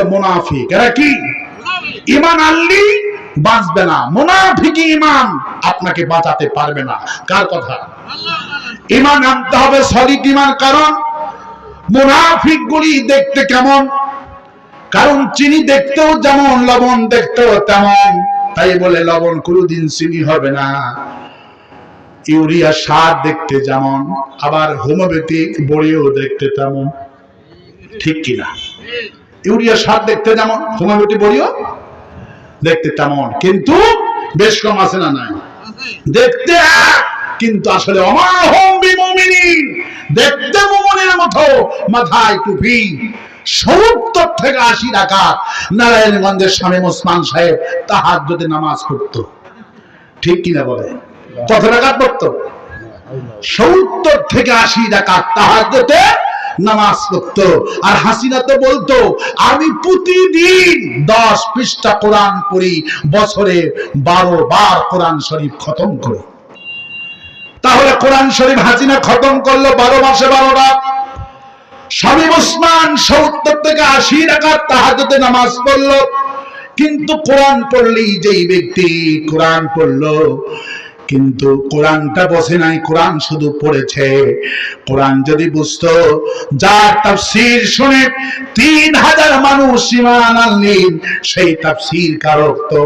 হলো মুনাফিক। এরা কি? ইমান আনলি বাঁচবে না। মুনাফিকি ইমান আপনাকে বাঁচাতে পারবে না। কার কথা? ইমান আনতে হবে সলিড ইমান কারণ মুনাফিক গুলি দেখতে কেমন? কারণ চিনি দেখতেও যেমন, লবণ দেখতেও তেমন। তাই বলে লবণ কোনোদিন চিনি হবে না। ইউরিয়া সার দেখতে যেমন, আবার হোমিওপ্যাথিক বড়িও দেখতে তেমন। ঠিক কিনা? ইউরিয়া সার দেখতে যেমন হোমিওপ্যাথি বড়িও দেখতে তেমন। কিন্তু বেশ কম আছে না নাই? দেখতে কিন্তু আসলে দেখতে মুমিনের মতো, মাথায় টুপি। সত্তর থেকে আশি টাকা নারায়ণগঞ্জের স্বামী ওসমান সাহেব তাহার যদি নামাজ পড়তো। ঠিক কিনা বলে? কত টাকা পড়তো? সত্তর থেকে আশি টাকা তাহার নামাজ পড়তো। আর হাসিনা তো বলতো, আমি প্রতিদিন দশ পৃষ্ঠা কোরআন পড়ি, বছরে বারো বার কোরআন শরীফ খতম করি। তাহলে কোরআন শরীফ হাসিনা খতম করল বারো মাসে বারো রাত। স্বামী ওসমান সত্তর থেকে আশি টাকা তাহাজতে নামাজ পড়ল। কিন্তু কোরআন পড়লেই যেই ব্যক্তি কোরআন পড়ল কিন্তু কোরআনটা বসে নাই, কোরআন শুধু পড়েছে। কোরআন যদি বুঝতো, যার তাফসীর শুনে তিন হাজার মানুষ ইমান আনলেন, সেই তাফসীর কারক তো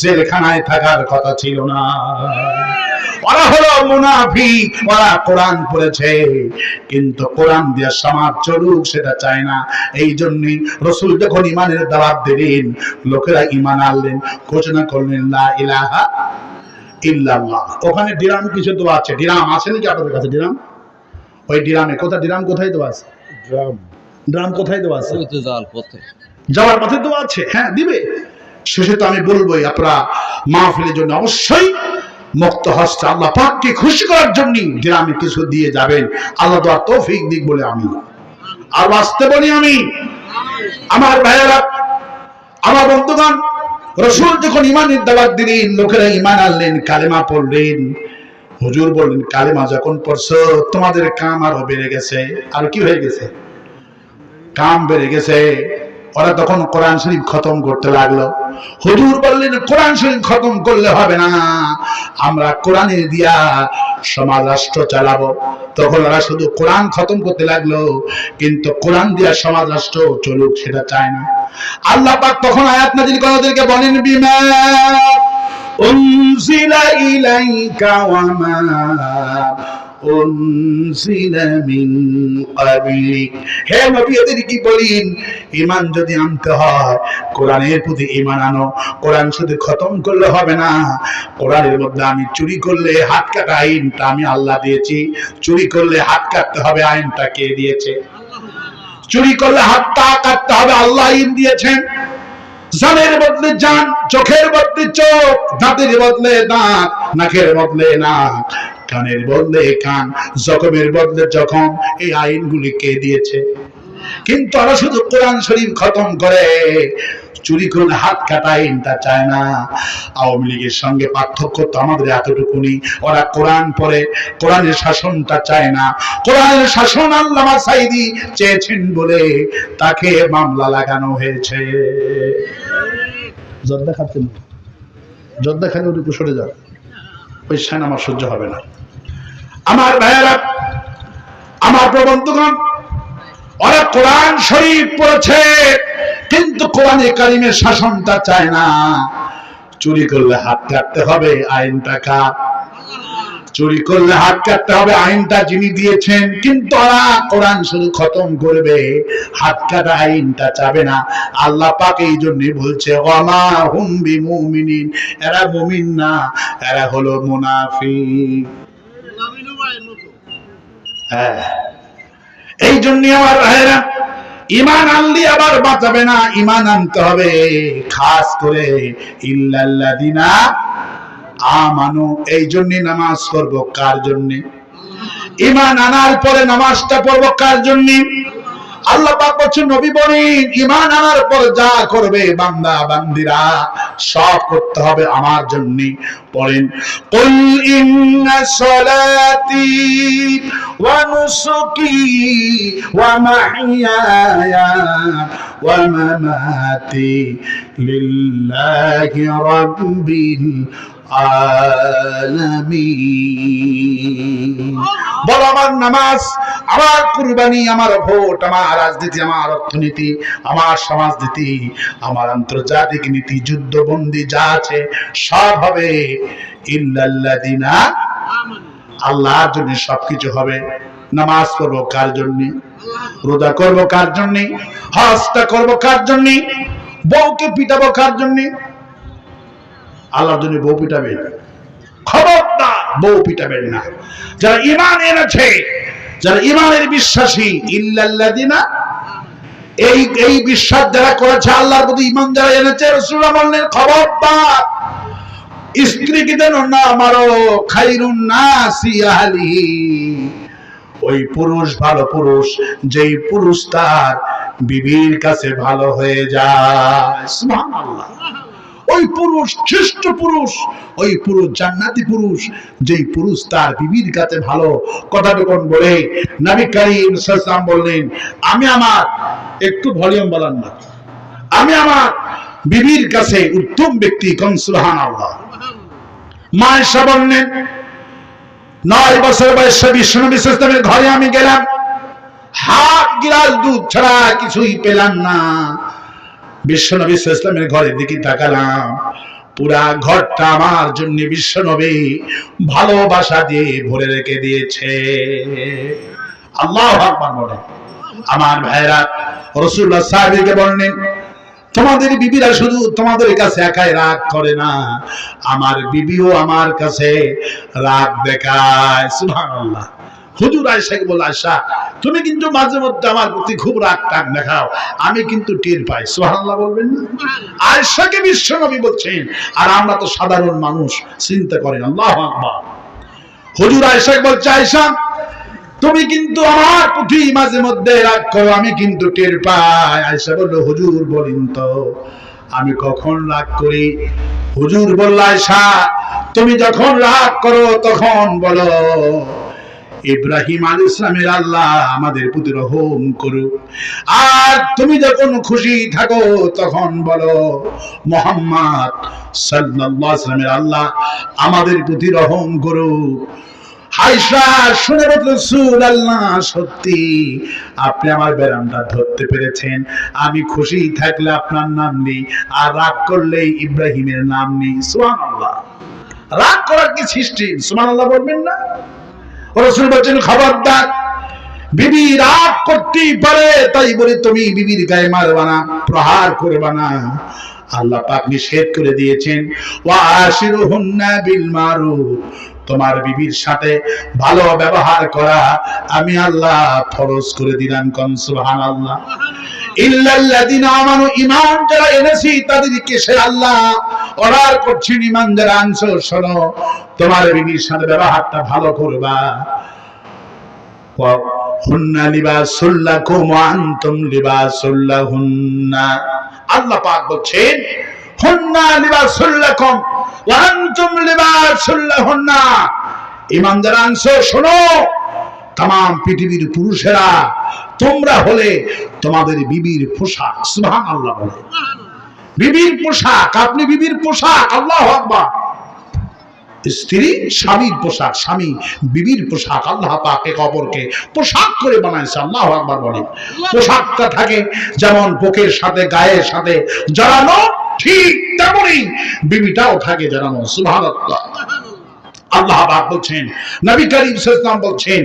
জেলখানায় থাকার কথা ছিল না। ওরা হলো মুনাফিক ওরা কোরআন পড়েছে। কিন্তু কোরআন দিয়ে সমাজ চলুক, সেটা চায় না। এই জন্যই রসুল যখন ইমানের দাওয়াত দিলেন, লোকেরা ইমান আনলেন, ঘোষণা করলেন, লা ইলাহা ইল্লাল্লাহ। ওখানে ডিরাম কিছু তো আছে। ডিরাম আছে নাকি আপনাদের কাছে ডিরাম? ওই ডিরামে কোথায়? ডিরাম কোথায় তো আছে? ড্রাম। ডিরাম কোথায় তো আছে? জাল পথে। যাওয়ার পথে তো আছে। হ্যাঁ দিবে। শেষে তো আমি বলবোই আপনারা মাহফিলের জন্য অবশ্যই মুক্ত হস্তে আল্লাহ পাককে খুশি করার জন্য গ্রামে কিছু দিয়ে যাবেন। আল্লাহ তো আর তৌফিক দিক বলে আমি। আর আসতে বলি আমি। আমার ভাইয়েরা আমার বন্ধুগণ রসুল যখন ইমানের দাওয়াত দিলেন, লোকেরা ইমান আনলেন, কালেমা পড়লেন। হুজুর বললেন, কালেমা যখন পড়ছো, তোমাদের কাম আরও বেড়ে গেছে। আর কি হয়ে গেছে? কাম বেড়ে গেছে। ওরা তখন কোরআন শরীফ খতম করতে লাগল। হুজুর বললেন, কোরআন শরীফ খতম করলে হবে না। আমরা কোরআনে দিয়া সমাজ রাষ্ট্র চালাবো। তখন ওরা শুধু কোরআন খতম করতে লাগল, কিন্তু কোরআন দিয়ে সমাজ রাষ্ট্র চলুক, সেটা চায় না। আল্লাহ পাক তখন আয়াত নাজিল করে ওদেরকে বলেন, বিমা উনজিলা ইলাইকা ওয়া হে নবী কি বলিন? ঈমান যদি আনতে হয়, কোরআনের প্রতি ঈমান আনো। কোরআন শুধু খতম করলে হবে না। কোরআনের মধ্যে আমি চুরি করলে হাত কাটা আইনটা আমি আল্লাহ দিয়েছি। চুরি করলে হাত কাটতে হবে আইনটা কে দিয়েছে? চুরি করলে হাতটা কাটতে হবে আল্লাহ আইন দিয়েছেন। জানের বদলে জান, চোখের বদলে চোখ, দাঁতের বদলে দাঁত, নাকের বদলে নাক। কানের বদলে, কান জখমের বদলে জখম, এই আইনগুলি কে দিয়েছে? কিন্তু ওরা শুধু কোরআন শরীফ খতম করে। চুরি করলে হাত কাটা আইনটা চায় না। আওয়ামী লীগের সঙ্গে পার্থক্য তো আমাদের এতটুকুনি। ওরা কোরআন পড়ে, কোরআনের শাসনটা চায় না। কোরআনের শাসন আল্লামা সাইদি চেয়েছেন বলে তাকে মামলা লাগানো হয়েছে। জর্দা খাচ্ছেন জর্দা খালি ওটুকু সরে যাও ওই সাইন আমার সহ্য হবে না। আমার ভাইয়েরা, আমার প্রবন্ধগণ, ওরা কোরআন শরীফ পড়েছে, কিন্তু কোরআনে কারিমের শাসনটা চায় না। চুরি করলে হাত কাটতে হবে, আইনটা কার? চুরি করলে হাত কাটতে হবে, আইনটা যিনি দিয়েছেন, কিন্তু ওরা কোরআন শুধু খতম করবে, হাত কাটা আইনটা চাবে না। আল্লাহ পাক এই জন্য বলছে ওমা হুম বিমুমিনিন এরা মুমিন না, এরা হলো মুনাফিক। হ্যাঁ। এই জন্য আমার ভাইরা ইমান আনলি আবার বাঁচাবে না ইমান আনতে হবে। খাস করে ইল্লাল্লাদিনা আমানু। এই জন্য নামাজ করব কার জন্য? ইমান আনার পরে নামাজটা পড়ব কার জন্য? আল্লাহ পাক বলছেন, নবী বলেন, ঈমান আনার পর যা করবে বান্দা, বান্দিরা, সব করতে হবে আমার জন্য। পড়েন কুল ইন্না সলাতি ওয়া নুসুকি ওয়া মাহইয়ায়া ওয়া মামাতি লিল্লাহি রাব্বিল বলো আমার নামাজ, আমার কুরবানি, আমার ভোট, আমার রাজনীতি, আমার অর্থনীতি, আমার সমাজনীতি, আমার আন্তর্জাতিক নীতি, যুদ্ধবন্দী যা আছে, সব হবে ইল্লাল্লাযিনা আল্লাহর জন্য সবকিছু হবে। নামাজ পড়ব কার জন্য? রোজা করব কার জন্য? হজটা করব কার জন্য? বউকে পিটাবো কার জন্য? আল্লাহর জন্য বউ পিটাবেন খবরদার বউ পিটাবেন না। যারা ইমান এনেছে, যারা ইমানের বিশ্বাসী, ইল্লাল্লাযিনা, এই এই বিশ্বাস যারা করেছে, আল্লাহর প্রতি ইমান যারা এনেছে খবরদার। না খাইরুন ওই পুরুষ ভালো পুরুষ, যেই পুরুষ তার বিবির কাছে ভালো হয়ে যায়। ওই পুরুষ শ্রেষ্ঠ পুরুষ, ওই পুরুষ জান্নাতি পুরুষ, যেই পুরুষ তার বিবির কাছে ভালো কথাটুকুন বলে। নবী করিম সাল্লাম বললেন, আমি আমার একটু ভলিউম বলান না। আমি আমার বিবির কাছে উত্তম ব্যক্তি কন? সুবহানাল্লাহ। মা এসে বললেন, নয় বছর বয়সে বিষ্ণু ইসলামের ঘরে আমি গেলাম। হাত, গিলাস, দুধ ছাড়া কিছুই পেলাম না। বিশ্বনবী ইসলামের ঘরের দিকে তাকালাম। পুরা ঘরটা আমার জন্য বিশ্বনবী ভালোবাসা দিয়ে ভরে রেখে দিয়েছে। আল্লাহ আকবার বলে। আমার ভাইরা রসুল্লাহ সাহেবকে বললেন, তোমাদের বিবিরা শুধু তোমাদের কাছে একাই রাগ করে না, আমার বিবিও আমার কাছে রাগ দেখায়। সুবহানাল্লাহ। হুজুর আয়সাকে বলে আয়সা তুমি কিন্তু মাঝে মধ্যে আমার প্রতি খুব রাগ টাগ দেখাও। আমি কিন্তু টের পাই। সুবহানাল্লাহ বলবেন না? আয়সাকে বিশ্বনবী বলছেন আর আমরা তো সাধারণ মানুষ চিন্তা করেন আল্লাহ আকবার। হুজুর আয়সাকে বলছে আয়সা তুমি কিন্তু আমার প্রতি মাঝে মধ্যে রাগ করো আমি কিন্তু টের পাই। আয়সা বলল হুজুর বলিন তো আমি কখন রাগ করি? হুজুর বলল আয়সা তুমি যখন রাগ করো তখন বলো। ইব্রাহিম আলী ইসলামের আল্লাহ আমাদের প্রতি রহম করুক। আর তুমি যখন খুশি থাকো, তখন বলো, মোহাম্মদ সাল্লাল্লাহু আলাইহি আল্লাহ আমাদের প্রতি রহম করুক। আয়সা শুনে রসুল আল্লাহ সত্যি, আপনি আমার বেরামটা ধরতে পেরেছেন। আমি খুশি থাকলে আপনার নাম নেই, আর রাগ করলে ইব্রাহিমের নাম নেই। সুমান আল্লাহ রাগ করার কি সৃষ্টি? সুমান আল্লাহ বলবেন না? রসুল বলছেন, খবরদার, বিবি রাগ করতেই পারে, তাই বলে তুমি বিবির গায়ে মারবা না প্রহার করবা না আল্লাহ পাক নিষেধ করে দিয়েছেন, ওয়া আশিরুহুন্না বিল মারুফ। তোমার বিবির সাথে ভালো ব্যবহার করা আমি আল্লাহ ফরজ করে দিলাম কন? সুবহানাল্লাহ। ইল্লাল্লাযিনা আমানু যারা এনেছি তাদেরকে সে আল্লাহ অর্ডার করছেন হুন্না লিবাসুল লাকুম ওয়া আনতুম আল্লাহ পাক বলছেন লাকুম ওয়া আনতুম লিবাসুল লাহুন্না। ঈমান যারা আনছো শোনো তাম পৃথিবীর পুরুষেরা তোমরা হলে তোমাদের বিবির পোশাক সুবহান আল্লাহ বলে। বিবির পোশাক আপনি বিবির পোশাক আল্লাহ আকবার। স্ত্রী স্বামীর পোশাক স্বামী বিবির পোশাক আল্লাহ পাক এক অপরকে পোশাক করে বানাইছে আল্লাহ আকবার বলে। পোশাকটা থাকে যেমন বুকের সাথে গায়ের সাথে জড়ানো ঠিক তেমনই বিবিটাও থাকে জানানো সুবহানাল্লাহ। আল্লাহ পাক বলছেন, নবী করিম সাল্লাম বলছেন,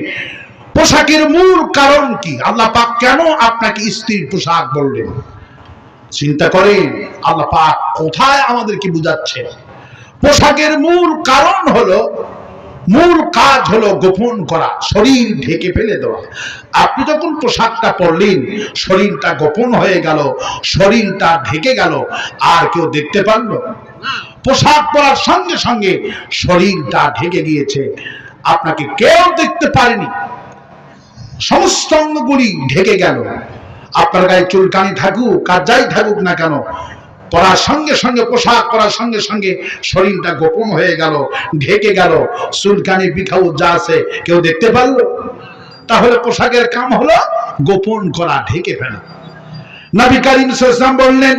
পোশাকের মূল কারণ কি? আল্লাহ পাক কেন আপনাকে স্ত্রীর পোশাক বললেন? চিন্তা করেন, আল্লাহ পাক কোথায় আমাদেরকে বুঝাচ্ছে পোশাকের মূল কারণ হলো মূল কাজ হলো গোপন করা, শরীর ঢেকে ফেলে দেওয়া। আপনি যখন পোশাকটা পরলেন, শরীরটা গোপন হয়ে গেল, শরীরটা ঢেকে গেল, আর কেউ দেখতে পারল? পোশাক পরার সঙ্গে সঙ্গে শরীরটা ঢেকে গিয়েছে। আপনাকে কেউ দেখতে পারেনি। সমস্ত অঙ্গগুলি ঢেকে গেল। আপনার গায়ে চুলকানি থাকুক আর যাই থাকুক না কেন পরার সঙ্গে সঙ্গে, পোশাক পরার সঙ্গে সঙ্গে শরীরটা গোপন হয়ে গেল, ঢেকে গেল। চুলকানি বিখাউ যা আছে কেউ দেখতে পারল? তাহলে পোশাকের কাম হলো গোপন করা, ঢেকে ফেলা। নবী করিম বললেন